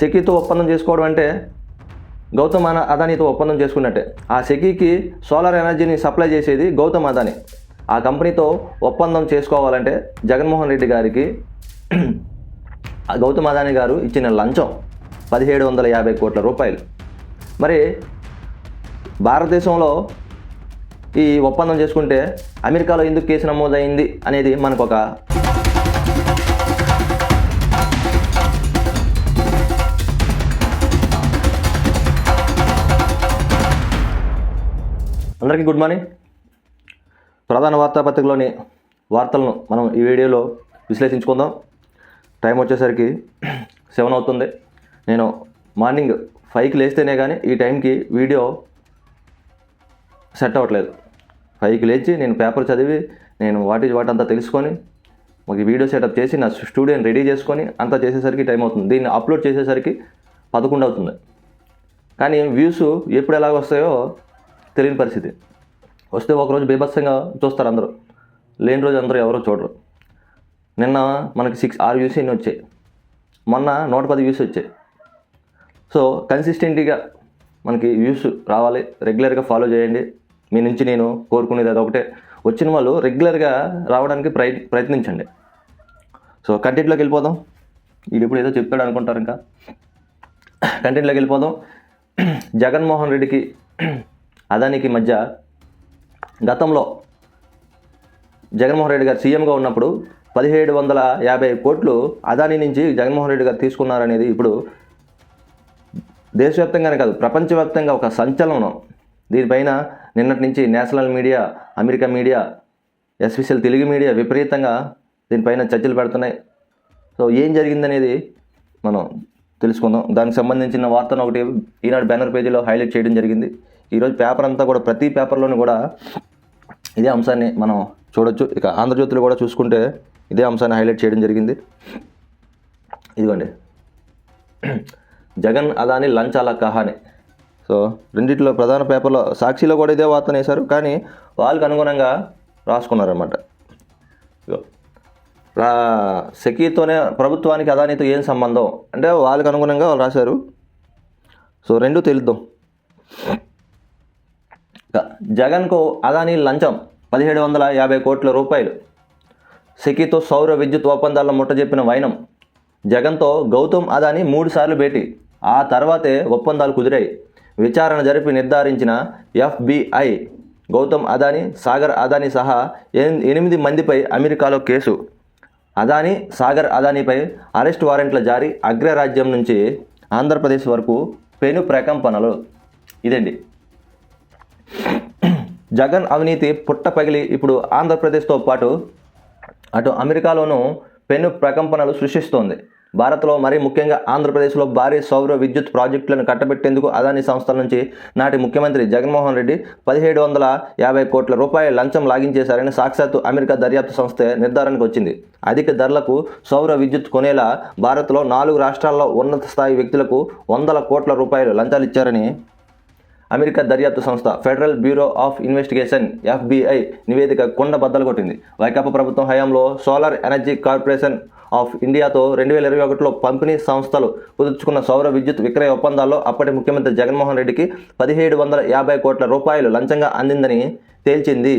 సెకీతో ఒప్పందం చేసుకోవడం అంటే గౌతమ్ అదానితో అదానీతో ఒప్పందం చేసుకున్నట్టే. ఆ సెకీకి సోలార్ ఎనర్జీని సప్లై చేసేది గౌతమ్ అదానీ. ఆ కంపెనీతో ఒప్పందం చేసుకోవాలంటే జగన్మోహన్ రెడ్డి గారికి ఆ గౌతమ్ అదానీ గారు ఇచ్చిన లంచం పదిహేడు వందల యాభై కోట్ల రూపాయలు. మరి భారతదేశంలో ఈ ఒప్పందం చేసుకుంటే అమెరికాలో ఎందుకు కేసు నమోదైంది అనేది మనకు ఒక అందరికీ గుడ్ మార్నింగ్. ప్రధాన వార్తాపత్రికలోని వార్తలను మనం ఈ వీడియోలో విశ్లేషించుకుందాం. టైం వచ్చేసరికి సెవెన్ అవుతుంది. నేను మార్నింగ్ ఫైవ్కి లేస్తేనే కానీ ఈ టైంకి వీడియో సెట్ అవ్వట్లేదు. ఫైవ్కి లేచి నేను పేపర్ చదివి నేను వాటి వాటి అంతా తెలుసుకొని ఒక వీడియో సెటప్ చేసి నా స్టూడియోని రెడీ చేసుకొని అంతా చేసేసరికి టైం అవుతుంది. దీన్ని అప్లోడ్ చేసేసరికి పదకొండు అవుతుంది. కానీ వ్యూస్ ఎప్పుడు ఎలాగ వస్తాయో తెలియని పరిస్థితి. వస్తే ఒకరోజు బీభత్సంగా చూస్తారు అందరూ. లేని రోజు అందరూ ఎవరో చూడరు. నిన్న మనకి సిక్స్ ఆరు వ్యూస్ ఎన్ని వచ్చాయి? మొన్న నూట పది వ్యూస్ వచ్చాయి. సో కన్సిస్టెంట్గా మనకి వ్యూస్ రావాలి. రెగ్యులర్గా ఫాలో చేయండి. మీ నుంచి నేను కోరుకునేది అది ఒకటే వచ్చిన వాళ్ళు రెగ్యులర్గా రావడానికి ప్రయ ప్రయత్నించండి. సో కంటెంట్లోకి వెళ్ళిపోదాం. ఇది ఇప్పుడు ఏదో చెప్తాడు అనుకుంటారు ఇంకా. కంటెంట్లోకి వెళ్ళిపోదాం. జగన్మోహన్ రెడ్డికి అదానికి మధ్య గతంలో జగన్మోహన్ రెడ్డి గారు సీఎంగా ఉన్నప్పుడు పదిహేడు వందల యాభై కోట్లు అదాని నుంచి జగన్మోహన్ రెడ్డి గారు తీసుకున్నారనేది ఇప్పుడు దేశవ్యాప్తంగానే కాదు ప్రపంచవ్యాప్తంగా ఒక సంచలనం. దీనిపైన నిన్నటి నుంచి national media America media special Telugu media విపరీతంగా దీనిపైన చర్చలు పెడుతున్నాయి. సో ఏం జరిగిందనేది మనం తెలుసుకుందాం. దానికి సంబంధించిన వార్తను ఒకటి ఈనాడు బ్యానర్ పేజీలో హైలైట్ చేయడం జరిగింది. ఈరోజు పేపర్ అంతా కూడా ప్రతి పేపర్లోనూ కూడా ఇదే అంశాన్ని మనం చూడొచ్చు. ఇక ఆంధ్రజ్యోతిలో కూడా చూసుకుంటే ఇదే అంశాన్ని హైలైట్ చేయడం జరిగింది. ఇదిగోండి. జగన్ అదాని లంచాల కహాని. సో రెండిట్లో ప్రధాన పేపర్లో సాక్షిలో కూడా ఇదే వార్తను వేశారు. కానీ వాళ్ళకి అనుగుణంగా రాసుకున్నారన్నమాట. సెకీతోనే ప్రభుత్వానికి అదానితో ఏం సంబంధం? అంటే వాళ్ళకి అనుగుణంగా వాళ్ళు రాశారు. సో రెండు తెలుద్దాం. జగన్కు అదానీ లంచం పదిహేడు వందల యాభై కోట్ల రూపాయలు. సెకీతో సౌర విద్యుత్ ఒప్పందాల్లో ముట్టజెప్పిన వైనం. జగన్తో గౌతమ్ అదానీ మూడుసార్లు భేటీ. ఆ తర్వాతే ఒప్పందాలు కుదిరాయి. విచారణ జరిపి నిర్ధారించిన ఎఫ్బిఐ గౌతమ్ అదానీ సాగర్ అదానీ సహా ఎనిమిది మందిపై అమెరికాలో కేసు. అదానీ సాగర్ అదానీపై అరెస్ట్ వారెంట్ల జారీ అగ్రరాజ్యం నుంచి ఆంధ్రప్రదేశ్ వరకు పెను ప్రకంపనలు. ఇదండి. జగన్ అవినీతి పుట్ట పగిలి ఇప్పుడు ఆంధ్రప్రదేశ్తో పాటు అటు అమెరికాలోనూ పెను ప్రకంపనలు సృష్టిస్తోంది. భారత్లో మరీ ముఖ్యంగా ఆంధ్రప్రదేశ్లో భారీ సౌర విద్యుత్ ప్రాజెక్టులను కట్టబెట్టేందుకు అదాని సంస్థల నుంచి నాటి ముఖ్యమంత్రి జగన్మోహన్ రెడ్డి పదిహేడు వందల యాభై కోట్ల రూపాయల లంచం లాగించేశారని సాక్షాత్తు అమెరికా దర్యాప్తు సంస్థ నిర్ధారణకు వచ్చింది. అధిక ధరలకు సౌర విద్యుత్ కొనేలా భారత్లో నాలుగు రాష్ట్రాల్లో ఉన్నత స్థాయి వ్యక్తులకు వందల కోట్ల రూపాయలు లంచాలు ఇచ్చారని అమెరికా దర్యాప్తు సంస్థ Federal Bureau of Investigation FBI నివేదిక కుండ బద్దలు కొట్టింది. వైకాపా ప్రభుత్వం హయాంలో సోలార్ ఎనర్జీ కార్పొరేషన్ ఆఫ్ ఇండియాతో రెండు వేల ఇరవై ఒకటిలో పంపిణీ సంస్థలు కుదుర్చుకున్న సౌర విద్యుత్ విక్రయ ఒప్పందాల్లో అప్పటి ముఖ్యమంత్రి జగన్మోహన్ రెడ్డికి పదిహేడు వందల యాభై కోట్ల రూపాయలు లంచంగా అందిందని తేల్చింది.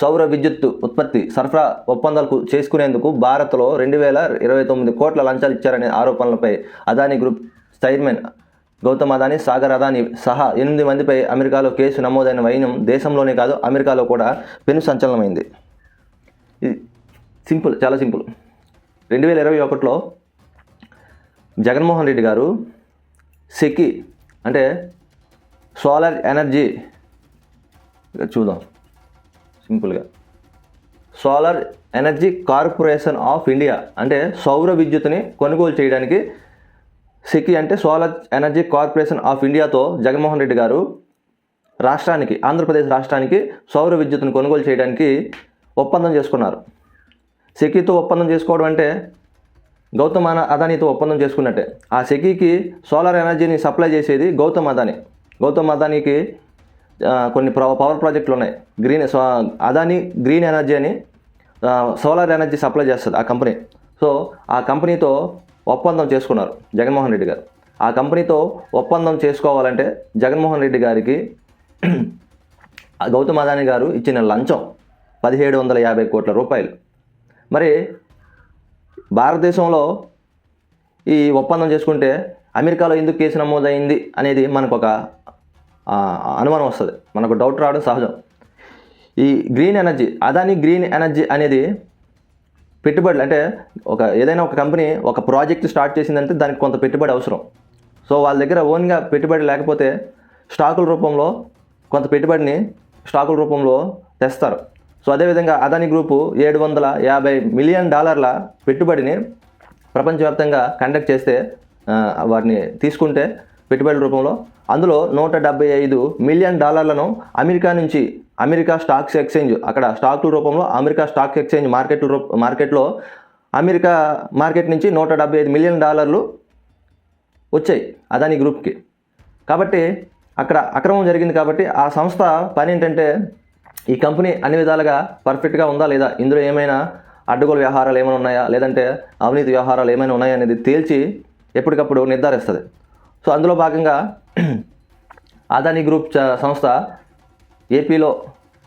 సౌర విద్యుత్ ఉత్పత్తి సరఫరా ఒప్పందాలు చేసుకునేందుకు భారత్లో రెండు వేల ఇరవై తొమ్మిది కోట్ల లంచాలు ఇచ్చారనే ఆరోపణలపై అదానీ గ్రూప్ చైర్మన్ గౌతమ్ అదానీ సాగర్ అదానీ సహా ఎనిమిది మందిపై అమెరికాలో కేసు నమోదైన వైనం దేశంలోనే కాదు అమెరికాలో కూడా పెను సంచలనమైంది. ఇది సింపుల్ చాలా సింపుల్. రెండు వేల ఇరవై ఒకటిలో జగన్మోహన్ రెడ్డి గారు సెకి అంటే సోలార్ ఎనర్జీ చూద్దాం సింపుల్గా. Solar energy corporation of India అంటే సౌర విద్యుత్ని కొనుగోలు చేయడానికి సెకి అంటే సోలార్ ఎనర్జీ కార్పొరేషన్ ఆఫ్ ఇండియాతో జగన్మోహన్ రెడ్డి గారు రాష్ట్రానికి ఆంధ్రప్రదేశ్ రాష్ట్రానికి సౌర విద్యుత్తును కొనుగోలు చేయడానికి ఒప్పందం చేసుకున్నారు. సెకీతో ఒప్పందం చేసుకోవడం అంటే గౌతమ్ అన- అదానీతో ఒప్పందం చేసుకున్నట్టే. ఆ సెకీకి సోలార్ ఎనర్జీని సప్లై చేసేది గౌతమ్ అదాని. గౌతమ్ అదానీకి కొన్ని పవర్ ప్రాజెక్టులు ఉన్నాయి. Green so Adani green energy అని సోలార్ ఎనర్జీ సప్లై చేస్తుంది ఆ కంపెనీ. సో ఆ కంపెనీతో ఒప్పందం చేసుకున్నారు జగన్మోహన్ రెడ్డి గారు. ఆ కంపెనీతో ఒప్పందం చేసుకోవాలంటే జగన్మోహన్ రెడ్డి గారికి ఆ గౌతమ్ అదాని గారు ఇచ్చిన లంచం పదిహేడు వందల యాభై కోట్ల రూపాయలు. మరి భారతదేశంలో ఈ ఒప్పందం చేసుకుంటే అమెరికాలో ఎందుకు కేసు నమోదైంది అనేది మనకు ఒక అనుమానం వస్తుంది. మనకు డౌట్ రావడం సహజం. ఈ green energy Adani green energy అనేది పెట్టుబడులు అంటే ఒక ఏదైనా ఒక కంపెనీ ఒక ప్రాజెక్ట్ స్టార్ట్ చేసిందంటే దానికి కొంత పెట్టుబడి అవసరం. సో వాళ్ళ దగ్గర ఓన్గా పెట్టుబడి లేకపోతే స్టాకుల రూపంలో కొంత పెట్టుబడిని స్టాకుల రూపంలో తెస్తారు. సో అదేవిధంగా అదాని గ్రూపు ఏడు వందల యాభై మిలియన్ డాలర్ల పెట్టుబడిని ప్రపంచవ్యాప్తంగా కండక్ట్ చేస్తే వారిని వాటిని తీసుకుంటే పెట్టుబడుల రూపంలో. అందులో నూట డెబ్బై ఐదు మిలియన్ డాలర్లను అమెరికా నుంచి అమెరికా స్టాక్స్ ఎక్స్చేంజ్ అక్కడ స్టాకుల రూపంలో అమెరికా స్టాక్ ఎక్స్చేంజ్ మార్కెట్ రూప మార్కెట్లో అమెరికా మార్కెట్ నుంచి నూట డెబ్బై ఐదు మిలియన్ డాలర్లు వచ్చాయి అదాని గ్రూప్కి. కాబట్టి అక్కడ అక్రమం జరిగింది కాబట్టి ఆ సంస్థ పని ఏంటంటే ఈ కంపెనీ అన్ని విధాలుగా పర్ఫెక్ట్గా ఉందా లేదా ఇందులో ఏమైనా అడ్డగోలు వ్యవహారాలు ఏమైనా ఉన్నాయా లేదంటే అవినీతి వ్యవహారాలు ఏమైనా ఉన్నాయా అనేది తేల్చి ఎప్పటికప్పుడు నిర్ధారిస్తుంది. సో అందులో భాగంగా అదాని గ్రూప్ చ- సంస్థ ఏపీలో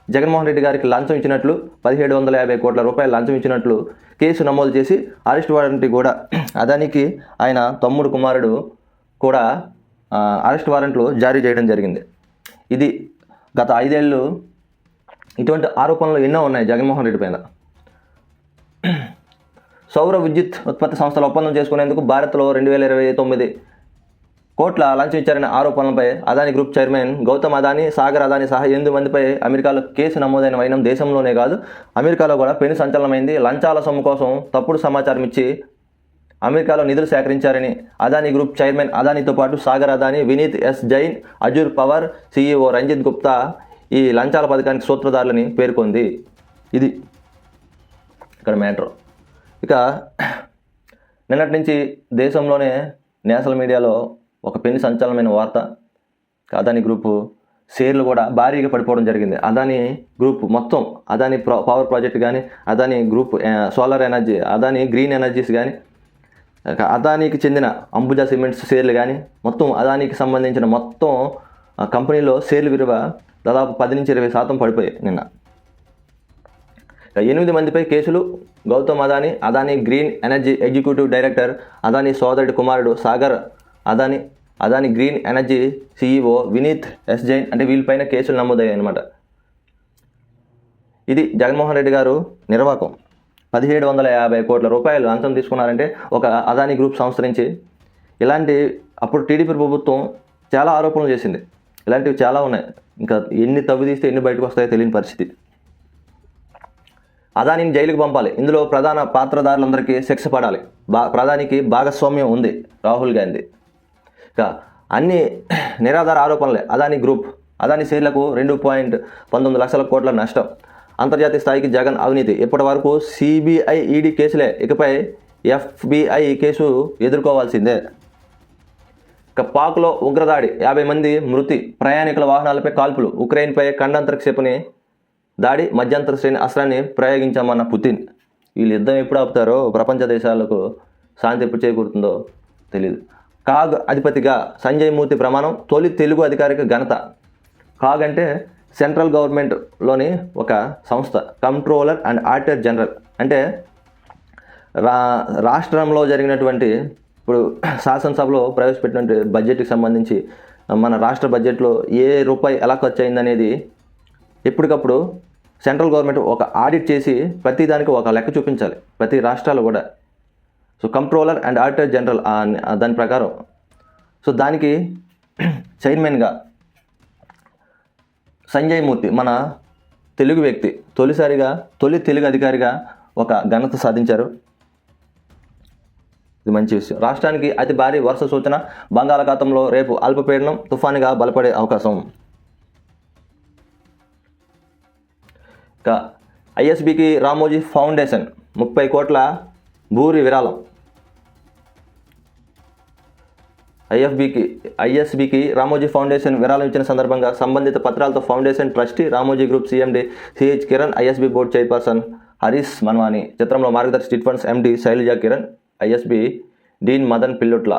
జగన్మోహన్ రెడ్డి గారికి లంచం ఇచ్చినట్లు పదిహేడు వందల యాభై కోట్ల రూపాయలు లంచం ఇచ్చినట్లు కేసు నమోదు చేసి అరెస్ట్ వారెంట్ కూడా అదానికి ఆయన తమ్ముడు కుమారుడు కూడా అరెస్ట్ వారెంట్లు జారీ చేయడం జరిగింది. ఇది గత ఐదేళ్ళు ఇటువంటి ఆరోపణలు ఎన్నో ఉన్నాయి జగన్మోహన్ రెడ్డి పైన. సౌర విద్యుత్ ఉత్పత్తి సంస్థల ఒప్పందం చేసుకునేందుకు భారత్లో రెండు వేల ఇరవై తొమ్మిది కోట్ల లంచం ఇచ్చారనే ఆరోపణలపై అదాని గ్రూప్ చైర్మన్ గౌతమ్ అదాని సాగర్ అదాని సహా ఎనిమిది మందిపై అమెరికాలో కేసు నమోదైన వైనం దేశంలోనే కాదు అమెరికాలో కూడా పెను సంచలనమైంది. లంచాల సొమ్ము కోసం తప్పుడు సమాచారం ఇచ్చి అమెరికాలో నిధులు సేకరించారని అదాని గ్రూప్ చైర్మన్ అదానితో పాటు Sagar Adani Vineet S Jain Azure power CEO Ranjit Gupta ఈ లంచాల పథకానికి సూత్రధారులని పేర్కొంది. ఇది ఇక్కడ మ్యాటర్. ఇక నిన్నటి నుంచి దేశంలోనే నేషనల్ మీడియాలో ఒక పెను సంచలనమైన వార్త. అదాని గ్రూపు షేర్లు కూడా భారీగా పడిపోవడం జరిగింది. అదాని గ్రూప్ మొత్తం అదాని పవర్ ప్రాజెక్ట్ కానీ Adani group solar energy Adani green energies కానీ అదానికి చెందిన అంబుజా సిమెంట్స్ షేర్లు కానీ మొత్తం అదానికి సంబంధించిన మొత్తం కంపెనీలో షేర్లు విలువ దాదాపు పది నుంచి ఇరవై శాతం పడిపోయాయి నిన్న. ఎనిమిది మందిపై కేసులు. Gautam Adani Adani green energy executive director Adani సోదరుడి కుమారుడు Sagar Adani Adani green energy CEO Vineet S Jain అంటే వీళ్ళపైన కేసులు నమోదయ్యాయి అనమాట ఇది జగన్మోహన్ రెడ్డి గారు నిర్వాకం. పదిహేడు వందల యాభై కోట్ల రూపాయలు అంతం తీసుకున్నారంటే ఒక అదాని గ్రూప్ సంస్థ నుంచి. ఇలాంటి అప్పుడు టీడీపీ ప్రభుత్వం చాలా ఆరోపణలు చేసింది. ఇలాంటివి చాలా ఉన్నాయి. ఇంకా ఎన్ని తవ్వి తీస్తే ఎన్ని బయటకు వస్తాయో తెలియని పరిస్థితి. అదానిని జైలుకు పంపాలి. ఇందులో ప్రధాన పాత్రదారులందరికీ శిక్ష పడాలి. బా ప్రధానికి భాగస్వామ్యం ఉంది రాహుల్ గాంధీ. ఇక అన్ని నిరాధార ఆరోపణలే. అదాని గ్రూప్ అదాని షేర్లకు రెండు పాయింట్ పంతొమ్మిది లక్షల కోట్ల నష్టం. అంతర్జాతీయ స్థాయికి జగన్ అవినీతి. ఇప్పటి వరకు సిబిఐ ఈడీ కేసులే. ఇకపై ఎఫ్బిఐ కేసు ఎదుర్కోవాల్సిందే. ఇక పాక్లో ఉగ్రదాడి. యాభై మంది మృతి. ప్రయాణికుల వాహనాలపై కాల్పులు. ఉక్రెయిన్పై ఖండాంతర క్షిపణి దాడి మధ్యంతర శ్రేణి అస్త్రాన్ని ప్రయోగించామన్న పుతిన్. వీళ్ళు యుద్ధం ఎప్పుడు ఆపుతారో ప్రపంచ దేశాలకు శాంతి ఎప్పుడు చేకూరుతుందో తెలియదు కాగ్ అధిపతిగా సంజయ్ మూర్తి ప్రమాణం తొలి తెలుగు అధికారిక ఘనత. కాగ్ అంటే సెంట్రల్ గవర్నమెంట్లోని ఒక సంస్థ కంట్రోలర్ అండ్ ఆడిటర్ జనరల్. అంటే రా రాష్ట్రంలో జరిగినటువంటి ఇప్పుడు శాసనసభలో ప్రవేశపెట్టినటువంటి బడ్జెట్కి సంబంధించి మన రాష్ట్ర బడ్జెట్లో ఏ రూపాయి ఎలా ఖర్చు అయిందనేది ఎప్పటికప్పుడు సెంట్రల్ గవర్నమెంట్ ఒక ఆడిట్ చేసి ప్రతి దానికి ఒక లెక్క చూపించాలి. ప్రతి రాష్ట్రాలు కూడా. So controller and auditor general దాని ప్రకారం. సో దానికి చైర్మన్గా సంజయ్ మూర్తి మన తెలుగు వ్యక్తి తొలిసారిగా తొలి తెలుగు అధికారిగా ఒక ఘనత సాధించారు. ఇది మంచి విషయం. రాష్ట్రానికి అతి భారీ వర్ష సూచన బంగాళాఖాతంలో రేపు అల్పపీడనం తుఫానుగా బలపడే అవకాశం. ఇక ఐఎస్బికి రామోజీ ఫౌండేషన్ ముప్పై కోట్ల భూరి విరాళం. ఐఎఫ్బికి ఐఎస్బికి రామోజీ ఫౌండేషన్ విరాళం ఇచ్చిన సందర్భంగా సంబంధిత పత్రాలతో foundation trustee Ramoji group CMD CH Kiran ISB board chairperson Harish Manwani చిత్రంలో Margadarsi chit funds MD Shailaja Kiran ISB dean Madan Pillutla.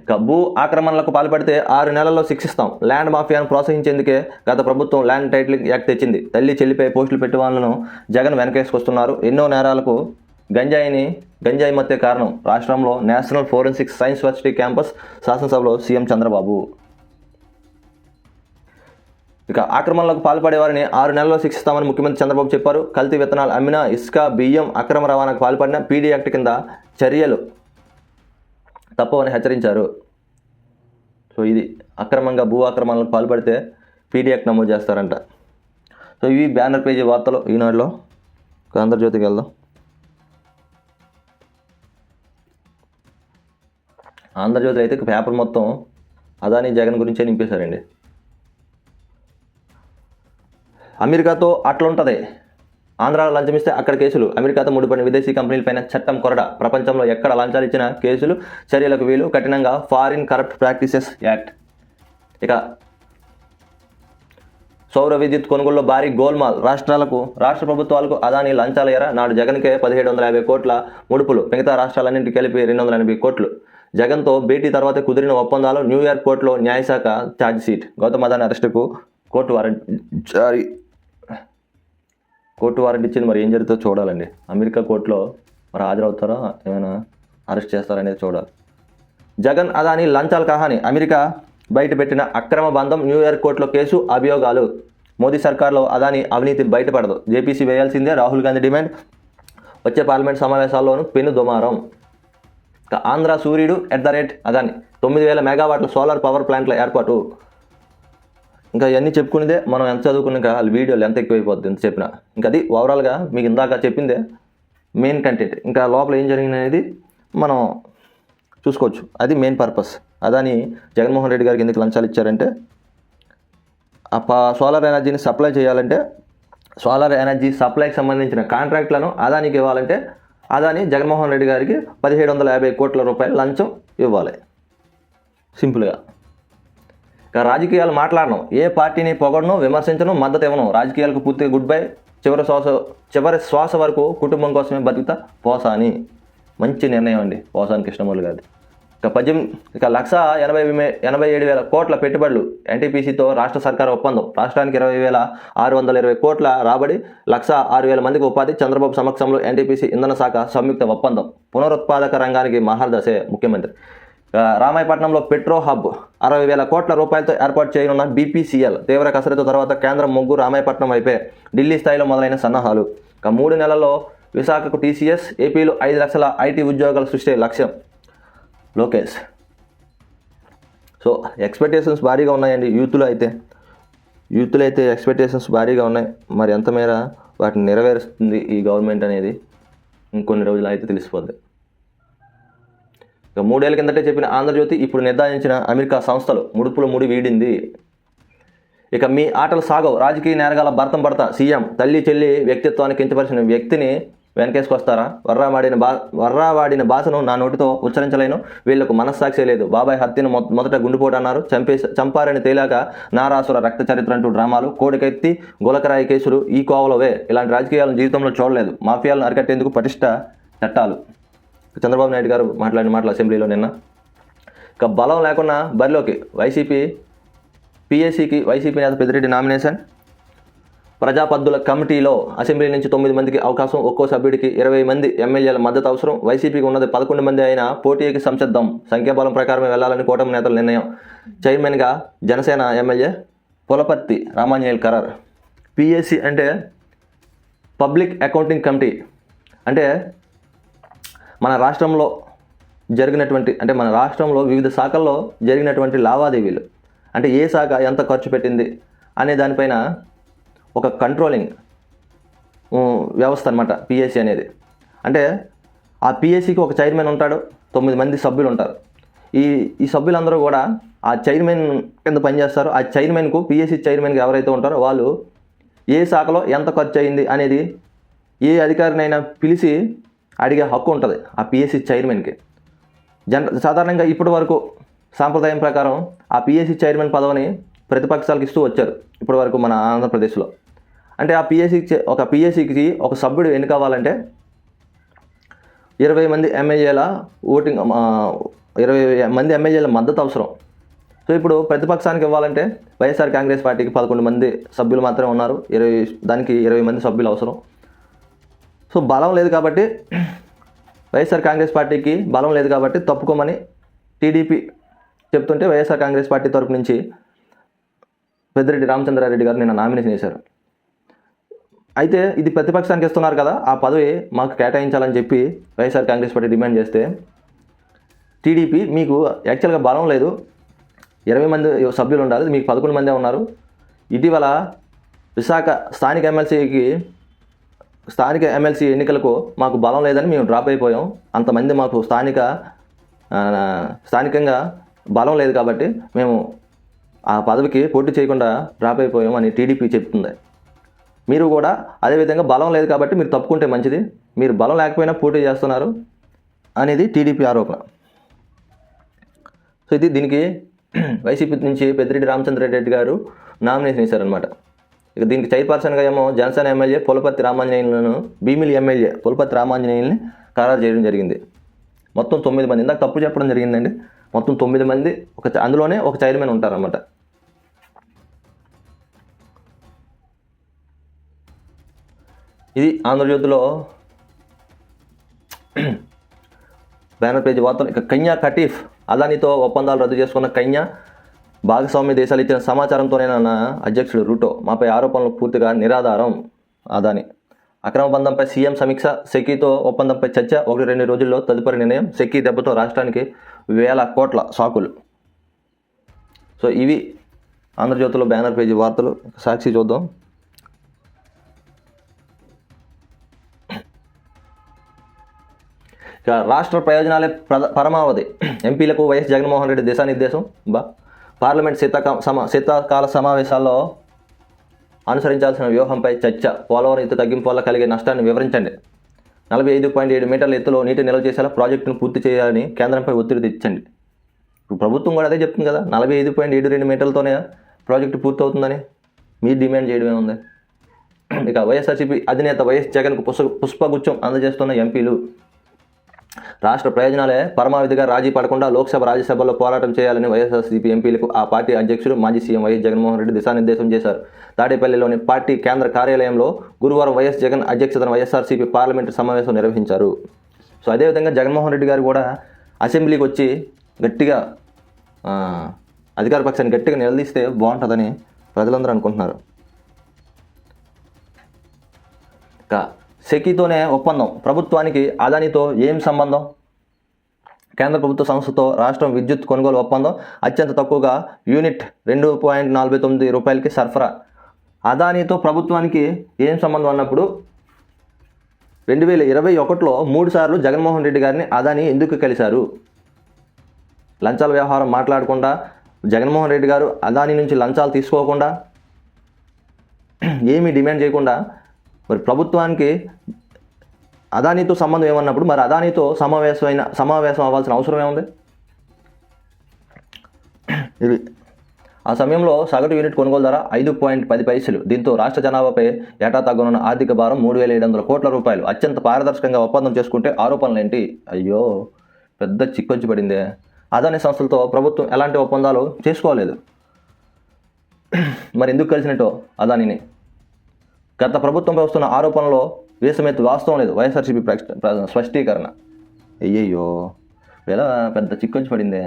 ఇక భూ ఆక్రమణలకు పాల్పడితే ఆరు నెలల్లో శిక్షిస్తాం. ల్యాండ్ మాఫియాను ప్రోత్సహించేందుకే గత ప్రభుత్వం ల్యాండ్ టైటిలింగ్ యాక్ట్ తెచ్చింది. తల్లి చెల్లిపై పోస్టులు పెట్టి వాళ్ళను జగన్ వెనకేసుకొస్తున్నారు. ఎన్నో నేరాలకు గంజాయిని గంజాయి మత్తే కారణం రాష్ట్రంలో national forensic science university campus శాసనసభలో సీఎం చంద్రబాబు. ఇక ఆక్రమణలకు పాల్పడే వారిని ఆరు నెలల్లో శిక్షిస్తామని ముఖ్యమంత్రి చంద్రబాబు చెప్పారు. కల్తీ విత్తనాలు అమ్మిన ఇసుక బియ్యం అక్రమ రవాణాకు పాల్పడిన పీడీ యాక్ట్ కింద చర్యలు తప్పవని హెచ్చరించారు. సో ఇది అక్రమంగా భూ ఆక్రమణలకు పాల్పడితే పీడీ యాక్ట్ నమోదు చేస్తారంట. సో ఇవి బ్యానర్ పేజీ వార్తలు ఈనాడులో. ఇక ఆంధ్రజ్యోతికి వెళ్దాం. ఆంధ్రజ్యోతి అయితే పేపర్ మొత్తం అదాని జగన్ గురించే నింపేశారండి. అమెరికాతో అట్లుంటుంది ఆంధ్రాలో లంచం ఇస్తే అక్కడ కేసులు. అమెరికాతో ముడిపడిన విదేశీ కంపెనీలపైన చట్టం కొరడ. ప్రపంచంలో ఎక్కడ లంచాలు ఇచ్చిన కేసులు చర్యలకు వీలు కఠినంగా ఫారిన్ కరప్ట్ ప్రాక్టీసెస్ యాక్ట్ ఇక సౌర విద్యుత్ కొనుగోలులో భారీ గోల్మాల్. రాష్ట్రాలకు రాష్ట్ర ప్రభుత్వాలకు అదాని లంచాల ఎర? నాడు జగన్కే పదిహేడు వందల యాభై కోట్ల ముడుపులు. మిగతా రాష్ట్రాలన్నింటికి కలిపి రెండు వందల ఎనభై కోట్లు. జగన్తో భేటీ తర్వాత కుదిరిన ఒప్పందాలు న్యూయార్క్ కోర్టులో న్యాయశాఖ ఛార్జ్షీట్ గౌతమ్ అదాని అరెస్టుకు కోర్టు వారెంట్ జారీ. కోర్టు వారెంట్ ఇచ్చింది మరి ఏం జరుగుతుందో చూడాలండి. అమెరికా కోర్టులో మరి హాజరవుతారా? ఏమైనా అరెస్ట్ చేస్తారనేది చూడాలి. జగన్ అదాని లంచాల కహాని. అమెరికా బయటపెట్టిన అక్రమ బంధం న్యూయార్క్ కోర్టులో కేసు అభియోగాలు. మోదీ సర్కార్లో అదాని అవినీతి బయటపడదు. జేపీసీ వేయాల్సిందే. రాహుల్ గాంధీ డిమాండ్. వచ్చే పార్లమెంట్ సమావేశాల్లోనూ పెను దుమారం. ఇక ఆంధ్ర సూర్యుడు ఎట్ ద రేట్ అదాని తొమ్మిది వేల మెగావాట్ల సోలార్ పవర్ ప్లాంట్ల ఏర్పాటు. ఇంకా ఇవన్నీ చెప్పుకునేదే మనం ఎంత చదువుకున్నాక వాళ్ళ వీడియోలు ఎంత ఎక్కువైపోద్ది ఎంత చెప్పినా. ఇంకా అది ఓవరాల్గా మీకు ఇందాక చెప్పిందే మెయిన్ కంటెంట్ ఇంకా లోపల ఏం జరిగింది అనేది మనం చూసుకోవచ్చు. అది మెయిన్ పర్పస్ అదని జగన్మోహన్ రెడ్డి గారికి ఎందుకు లంచాలు ఇచ్చారంటే ఆ ప సోలార్ ఎనర్జీని సప్లై చేయాలంటే సోలార్ ఎనర్జీ సప్లైకి సంబంధించిన కాంట్రాక్ట్లను అదానికి ఇవ్వాలంటే అదాని జగన్మోహన్ రెడ్డి గారికి పదిహేడు వందల యాభై కోట్ల రూపాయలు లంచం ఇవ్వాలి. సింపుల్గా. ఇక రాజకీయాలు మాట్లాడను. ఏ పార్టీని పొగడను విమర్శించను మద్దతు ఇవ్వను. రాజకీయాలకు పూర్తిగా గుడ్ బై. చివరి శ్వాస చివరి శ్వాస వరకు కుటుంబం కోసమే బతుకుతా పోసాని. మంచి నిర్ణయం అండి పోసాని కృష్ణమూర్తి గారిది. ఇక పద్దెనిమిది ఇక లక్ష ఎనభై మే- ఎనభై ఏడు వేల కోట్ల పెట్టుబడులు ఎన్టీపీసీతో రాష్ట్ర సర్కార్ ఒప్పందం. రాష్ట్రానికి ఇరవై వేల ఆరు వందల ఇరవై కోట్ల రాబడి లక్ష ఆరు వేల మందికి ఉపాధి చంద్రబాబు సమక్షంలో ఎన్టీపీసీ ఇంధన శాఖ సంయుక్త ఒప్పందం. పునరుత్పాదక రంగానికి మహర్దశే ముఖ్యమంత్రి. రామాయపట్నంలో పెట్రో హబ్ అరవై వేల కోట్ల రూపాయలతో ఏర్పాటు చేయనున్న బీపీసీఎల్ తీవ్ర కసరత్తు తర్వాత కేంద్రం ముగ్గురు రామాయపట్నం వైపే ఢిల్లీ స్థాయిలో మొదలైన సన్నాహాలు. ఇక మూడు నెలల్లో విశాఖకు టీసీఎస్ ఏపీలో ఐదు లక్షల ఐటీ ఉద్యోగాల సృష్టి లక్ష్యం. లోకేష్. సో ఎక్స్పెక్టేషన్స్ భారీగా ఉన్నాయండి యూత్లో అయితే. యూత్లో అయితే ఎక్స్పెక్టేషన్స్ భారీగా ఉన్నాయి. మరి ఎంత మేర వాటిని నెరవేరుస్తుంది ఈ గవర్నమెంట్ అనేది? ఇంకొన్ని రోజులు అయితే తెలిసిపోద్ది. ఇక మూడేళ్ళ కిందటే చెప్పిన ఆంధ్రజ్యోతి ఇప్పుడు నిర్ధారించిన అమెరికా సంస్థలు ముడుపులు ముడి వీడింది. ఇక మీ ఆటలు సాగవు. రాజకీయ నేరగాల భర్తం పడతా సీఎం తల్లి చెల్లి వ్యక్తిత్వాన్ని కించపరిచిన వ్యక్తిని వెనకేసుకొస్తారా? వర్రావాడిన బా వర్రావాడిన భాషను నా నోటితో ఉచ్చరించలేను. వీళ్ళకు మనస్సాక్షి లేదు. బాబాయ్ హత్యను మొదట గుండుపోటు అన్నారు చంపే చంపారని తేలాక నారాసుర రక్త చరిత్ర అంటూ డ్రామాలు కోడికెత్తి గులకరాయి కేసులు ఈ కోవలవే. ఇలాంటి రాజకీయాలను జీవితంలో చూడలేదు. మాఫియాలను అరికట్టేందుకు పటిష్ట చట్టాలు. చంద్రబాబు నాయుడు గారు మాట్లాడిన మాటలు అసెంబ్లీలో నిన్న. ఇక బలం లేకుండా బరిలోకి. వైసీపీ పిఎస్సికి వైసీపీ నేత పెద్దిరెడ్డి నామినేషన్. ప్రజాపద్దుల కమిటీలో అసెంబ్లీ నుంచి తొమ్మిది మందికి అవకాశం ఒక్కో సభ్యుడికి ఇరవై మంది ఎమ్మెల్యేల మద్దతు అవసరం. వైసీపీకి ఉన్నది పదకొండు మంది అయినా పోటీకి సంసిద్ధం. సంఖ్యాబలం ప్రకారమే వెళ్ళాలని కూటమి నేతల నిర్ణయం. చైర్మన్గా జనసేన ఎమ్మెల్యే పులపర్తి రామాంజనేయుల్ కరార్ పిఎస్సి అంటే పబ్లిక్ అకౌంటింగ్ కమిటీ. అంటే మన రాష్ట్రంలో జరిగినటువంటి అంటే మన రాష్ట్రంలో వివిధ శాఖల్లో జరిగినటువంటి లావాదేవీలు. అంటే ఏ శాఖ ఎంత ఖర్చు పెట్టింది అనే దానిపైన ఒక కంట్రోలింగ్ వ్యవస్థ అనమాట పిఎస్సి అనేది. అంటే ఆ పిఎస్సికి ఒక చైర్మన్ ఉంటాడు తొమ్మిది మంది సభ్యులు ఉంటారు. ఈ ఈ సభ్యులందరూ కూడా ఆ చైర్మన్ కింద పనిచేస్తారు. ఆ చైర్మన్కు పిఎస్సి చైర్మన్కి ఎవరైతే ఉంటారో వాళ్ళు ఏ శాఖలో ఎంత ఖర్చు అయింది అనేది ఏ అధికారినైనా పిలిచి అడిగే హక్కు ఉంటుంది ఆ పిఎస్సి చైర్మన్కి జన సాధారణంగా ఇప్పటి వరకు సాంప్రదాయం ప్రకారం ఆ పిఎస్సి చైర్మన్ పదవిని ప్రతిపక్షాలకు ఇస్తూ వచ్చారు. ఇప్పటి వరకు మన ఆంధ్రప్రదేశ్లో. అంటే ఆ పిఎస్సి ఒక పిఎస్సికి ఒక సభ్యుడు ఎన్నికవ్వాలంటే ఇరవై మంది ఎమ్మెల్యేల ఓటింగ్ ఇరవై మంది ఎమ్మెల్యేల మద్దతు అవసరం. సో ఇప్పుడు ప్రతిపక్షానికి ఇవ్వాలంటే వైఎస్ఆర్ కాంగ్రెస్ పార్టీకి పదకొండు మంది సభ్యులు మాత్రమే ఉన్నారు. ఇరవై దానికి ఇరవై మంది సభ్యులు అవసరం. సో బలం లేదు కాబట్టి వైఎస్ఆర్ కాంగ్రెస్ పార్టీకి బలం లేదు కాబట్టి తప్పుకోమని టీడీపీ చెప్తుంటే వైఎస్ఆర్ కాంగ్రెస్ పార్టీ తరపు నుంచి పెద్దిరెడ్డి రామచంద్రారెడ్డి గారు నిన్న నామినేషన్ చేశారు అయితే ఇది ప్రతిపక్షానికి ఇస్తున్నారు కదా ఆ పదవి మాకు కేటాయించాలని చెప్పి వైఎస్ఆర్ కాంగ్రెస్ పార్టీ డిమాండ్ చేస్తే టీడీపీ మీకు యాక్చువల్గా బలం లేదు. ఇరవై మంది సభ్యులు ఉండాలి మీకు పదకొండు మందే ఉన్నారు. ఇటీవల విశాఖ స్థానిక ఎమ్మెల్సీకి స్థానిక ఎమ్మెల్సీ ఎన్నికలకు మాకు బలం లేదని మేము డ్రాప్ అయిపోయాం. అంతమంది మాకు స్థానిక స్థానికంగా బలం లేదు కాబట్టి మేము ఆ పదవికి పోటీ చేయకుండా డ్రాప్ అయిపోయాం అని టీడీపీ చెప్తుంది. మీరు కూడా అదేవిధంగా బలం లేదు కాబట్టి మీరు తప్పుకుంటే మంచిది. మీరు బలం లేకపోయినా పోటీ చేస్తున్నారు అనేది టీడీపీ ఆరోపణ. సో ఇది దీనికి వైసీపీ నుంచి పెద్దిరెడ్డి రామచంద్రారెడ్డి గారు నామినేషన్ ఇచ్చారనమాట ఇక దీనికి చైర్పర్సన్గా ఏమో జనసేన ఎమ్మెల్యే పులపతి రామాంజనేయులను భీమిలి ఎమ్మెల్యే పులపతి రామాంజనేయుల్ని ఖరారు చేయడం జరిగింది. మొత్తం తొమ్మిది మంది. ఇందాక తప్పు చెప్పడం జరిగిందండి. మొత్తం తొమ్మిది మంది ఒక అందులోనే ఒక చైర్మన్ ఉంటారన్నమాట. ఇది ఆంధ్రజ్యోతిలో బ్యానర్ పేజీ వార్తలు. ఇక కన్యా కటీఫ్ అదానితో ఒప్పందాలు రద్దు చేసుకున్న కన్యా భాగస్వామ్య దేశాలు ఇచ్చిన సమాచారంతోనేనన్న అధ్యక్షుడు రూటో. మాపై ఆరోపణలు పూర్తిగా నిరాధారం. అదాని. అక్రమ బంధంపై సీఎం సమీక్ష సెకీతో ఒప్పందంపై చర్చ ఒకటి రెండు రోజుల్లో తదుపరి నిర్ణయం. సెకీ దెబ్బతో రాష్ట్రానికి వేల కోట్ల సాకులు. సో ఇవి ఆంధ్రజ్యోతిలో బ్యానర్ పేజీ వార్తలు. సాక్షి చూద్దాం. రాష్ట్ర ప్రయోజనాలే పరమావధి. ఎంపీలకు వైఎస్ జగన్మోహన్ రెడ్డి దిశానిర్దేశం? బా. పార్లమెంట్ శీతాకాల సమా శీతాకాల సమావేశాల్లో అనుసరించాల్సిన వ్యూహంపై చర్చ. పోలవరం ఎత్తు తగ్గింపు వల్ల కలిగే నష్టాన్ని వివరించండి. నలభై ఐదు పాయింట్ ఏడు మీటర్ల ఎత్తులో నీటి నిల్వ చేసేలా ప్రాజెక్టును పూర్తి చేయాలని కేంద్రంపై ఒత్తిడి తెచ్చండి. ఇప్పుడు ప్రభుత్వం కూడా అదే చెప్తుంది కదా నలభై ఐదు పాయింట్ ఏడు రెండు మీటర్లతోనే ప్రాజెక్టు పూర్తవుతుందని. మీరు డిమాండ్ చేయడమే ఉంది. ఇక వైఎస్ఆర్సీపీ అధినేత వైఎస్ జగన్కు పుష్ప పుష్పగుచ్చం అందజేస్తున్న ఎంపీలు రాష్ట్ర ప్రయోజనాలే పరమావధిగా రాజీ పడకుండా లోక్సభ రాజ్యసభలో పోరాటం చేయాలని వైఎస్ఆర్సీపీ ఎంపీలకు ఆ పార్టీ అధ్యక్షుడు మాజీ సీఎం వైఎస్ జగన్మోహన్ రెడ్డి దిశానిర్దేశం చేశారు. తాడేపల్లిలోని పార్టీ కేంద్ర కార్యాలయంలో గురువారం వైఎస్ జగన్ అధ్యక్షతన వైఎస్ఆర్సీపీ పార్లమెంటు సమావేశం నిర్వహించారు. సో అదేవిధంగా జగన్మోహన్ రెడ్డి గారు కూడా అసెంబ్లీకి వచ్చి గట్టిగా అధికార పక్షాన్ని గట్టిగా నిలదీస్తే బాగుంటుందని ప్రజలందరూ అనుకుంటున్నారు. ఇంకా సెకీతోనే ఒప్పందం. ప్రభుత్వానికి అదానితో ఏం సంబంధం? కేంద్ర ప్రభుత్వ సంస్థతో రాష్ట్రం విద్యుత్ కొనుగోలు ఒప్పందం అత్యంత తక్కువగా యూనిట్ రెండు పాయింట్ నలభై తొమ్మిది రూపాయలకి సరఫరా. అదానితో ప్రభుత్వానికి ఏం సంబంధం అన్నప్పుడు రెండు వేల ఇరవై ఒకటిలో మూడు సార్లు జగన్మోహన్ రెడ్డి గారిని అదాని ఎందుకు కలిశారు? లంచాల వ్యవహారం మాట్లాడకుండా జగన్మోహన్ రెడ్డి గారు అదాని నుంచి లంచాలు తీసుకోకుండా ఏమీ డిమాండ్ చేయకుండా మరి ప్రభుత్వానికి అదానితో సంబంధం ఏమన్నప్పుడు మరి అదానితో సమావేశమైన సమావేశం అవ్వాల్సిన అవసరం ఏముంది? ఇది ఆ సమయంలో సగటు యూనిట్ కొనుగోలు ధర ఐదు పాయింట్ పది పైసలు. దీంతో రాష్ట్ర జనాభాపై ఏటా తగ్గనున్న ఆర్థిక భారం మూడు వేల ఏడు వందల కోట్ల రూపాయలు. అత్యంత పారదర్శకంగా ఒప్పందం చేసుకుంటే ఆరోపణలు ఏంటి? అయ్యో పెద్ద చిక్కొచ్చి పడిందే. అదాని సంస్థలతో ప్రభుత్వం ఎలాంటి ఒప్పందాలు చేసుకోలేదు. మరి ఎందుకు కలిసినట్టు అదానిని? గత ప్రభుత్వంపై వస్తున్న ఆరోపణలో వేసమెత్తు వాస్తవం లేదు. వైఎస్ఆర్సీపీ ప్ర- స్పష్టీకరణ. అయ్యయ్యో వీళ్ళ పెద్ద చిక్కొచ్చి పడిందే.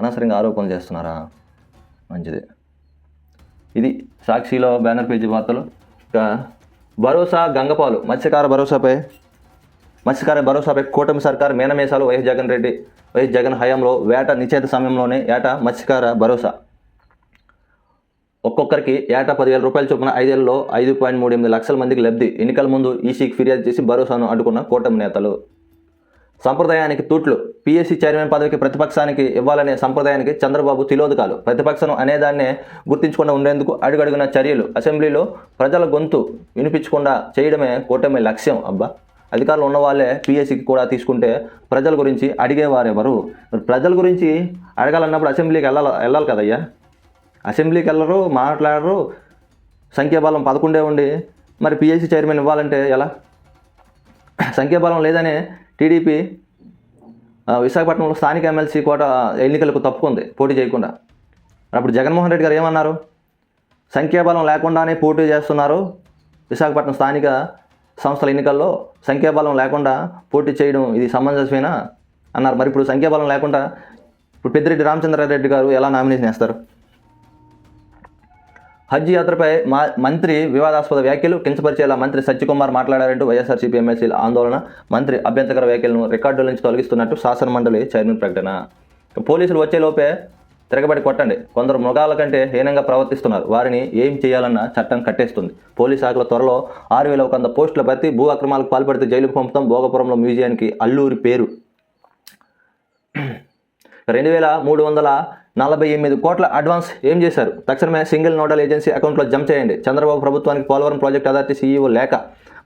అనవసరంగా ఆరోపణలు చేస్తున్నారా? మంచిది. ఇది సాక్షిలో బ్యానర్ పేజీ వార్తలు. ఇంకా భరోసా గంగపాలు. మత్స్యకార భరోసాపై మత్స్యకార భరోసాపై కూటమి సర్కార్ మేనమేసాలు. వైఎస్ జగన్ రెడ్డి వైఎస్ జగన్ హయాంలో వేట నిషేధ సమయంలోనే ఏటా మత్స్యకార భరోసా. ఒక్కొక్కరికి ఏటా పదివేల రూపాయల చొప్పున ఐదేళ్ళలో ఐదు పాయింట్ మూడు ఎనిమిది లక్షల మందికి లబ్ధి. ఎన్నికల ముందు ఈసీకి ఫిర్యాదు చేసి భరోసాను అడ్డుకున్న కూటమి నేతలు. సంప్రదాయానికి తూట్లు. పీఎస్సీ చైర్మన్ పదవికి ప్రతిపక్షానికి ఇవ్వాలనే సంప్రదాయానికి చంద్రబాబు తిలోదకాలు. ప్రతిపక్షం అనేదాన్నే గుర్తించకుండా ఉండేందుకు అడుగడుగున చర్యలు. అసెంబ్లీలో ప్రజల గొంతు వినిపించకుండా చేయడమే కూటమి లక్ష్యం అబ్బా. అధికారులు ఉన్నవాళ్ళే పీఎస్సీకి కూడా తీసుకుంటే ప్రజల గురించి అడిగేవారెవరు? ప్రజల గురించి అడగాలన్నప్పుడు అసెంబ్లీకి వెళ్ళాలి వెళ్ళాలి కదయ్యా? అసెంబ్లీకి వెళ్ళరు మాట్లాడరు. సంఖ్యాబలం పదకొండే ఉండి మరి పిఎస్సి చైర్మన్ ఇవ్వాలంటే ఎలా? సంఖ్యాబలం లేదనే టీడీపీ విశాఖపట్నంలో స్థానిక ఎమ్మెల్సీ కోట ఎన్నికలకు తప్పుకుంది పోటీ చేయకుండా. అప్పుడు జగన్మోహన్ రెడ్డి గారు ఏమన్నారు? సంఖ్యాబలం లేకుండానే పోటీ చేస్తున్నారు విశాఖపట్నం స్థానిక సంస్థల ఎన్నికల్లో. సంఖ్యాబలం లేకుండా పోటీ చేయడం ఇది సమంజసమేనా? అన్నారు. మరి ఇప్పుడు సంఖ్యాబలం లేకుండా ఇప్పుడు పెద్దిరెడ్డి రామచంద్రారెడ్డి గారు ఎలా నామినేషన్ వేస్తారు? హజ్ యాత్రపై మా మంత్రి వివాదాస్పద వ్యాఖ్యలు కించపరిచేలా మంత్రి సత్యకుమార్ మాట్లాడారంటూ వైఎస్ఆర్సీపీ ఎమ్మెల్సీల ఆందోళన. మంత్రి అభ్యంతకర వ్యాఖ్యలను రికార్డుల నుంచి తొలగిస్తున్నట్టు శాసనమండలి చైర్మన్ ప్రకటన. పోలీసులు వచ్చేలోపే తిరగబడి కొట్టండి. కొందరు మృగాల కంటే హీనంగా ప్రవర్తిస్తున్నారు. వారిని ఏం చేయాలన్న చట్టం కట్టేస్తుంది. పోలీస్ శాఖల త్వరలో ఆరు వేల ఒక వంద పోస్టుల భర్తీ భూ అక్రమాలకు పాల్పడితే జైలుకు పంపుతాం. భోగపురంలో మ్యూజియానికి అల్లూరి పేరు. రెండు వేల మూడు వందల నలభై ఎనిమిది కోట్ల అడ్వాన్స్ ఏం చేశారు? తక్షణమే సింగిల్ నోడల్ ఏజెన్సీ అకౌంట్లో జమ చేయండి. చంద్రబాబు ప్రభుత్వానికి పోలవరం ప్రాజెక్ట్ అథారిటీ సీఈఓ లేక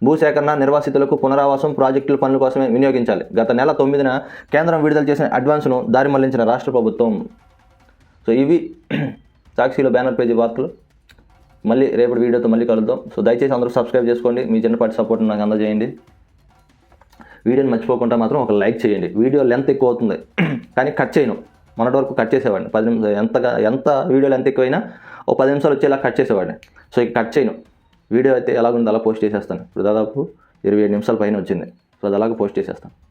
భూసేకరణ నిర్వాసితులకు పునరావాసం ప్రాజెక్టుల పనుల కోసమే వినియోగించాలి. గత నెల తొమ్మిదిన కేంద్రం విడుదల చేసిన అడ్వాన్స్ను దారి మళ్ళించిన రాష్ట్ర ప్రభుత్వం. సో ఇవి సాక్షిలో బ్యానర్ పేజీ వార్తలు. మళ్ళీ రేపటి వీడియోతో మళ్ళీ కలుద్దాం. సో దయచేసి అందరూ సబ్స్క్రైబ్ చేసుకోండి. మీ చిన్నపాటి సపోర్ట్ నాకు అందజేయండి. వీడియోని మర్చిపోకుండా మాత్రం ఒక లైక్ చేయండి. వీడియో లెంత్ ఎక్కువ అవుతుంది. కానీ కట్ చేయను. మొన్నటి వరకు కట్ చేసేవాడిని. పది నిమిషాలు ఎంతగా ఎంత వీడియోలు ఎంత ఎక్కువైనా ఓ పది నిమిషాలు వచ్చేలా కట్ చేసేవాడిని. సో ఇక కట్ చేయను. వీడియో అయితే ఎలాగుందో అలా పోస్ట్ చేసేస్తాను. ఇప్పుడు దాదాపు ఇరవై ఏడు నిమిషాల పైన వచ్చింది. సో అది అలాగే పోస్ట్ చేసేస్తాను.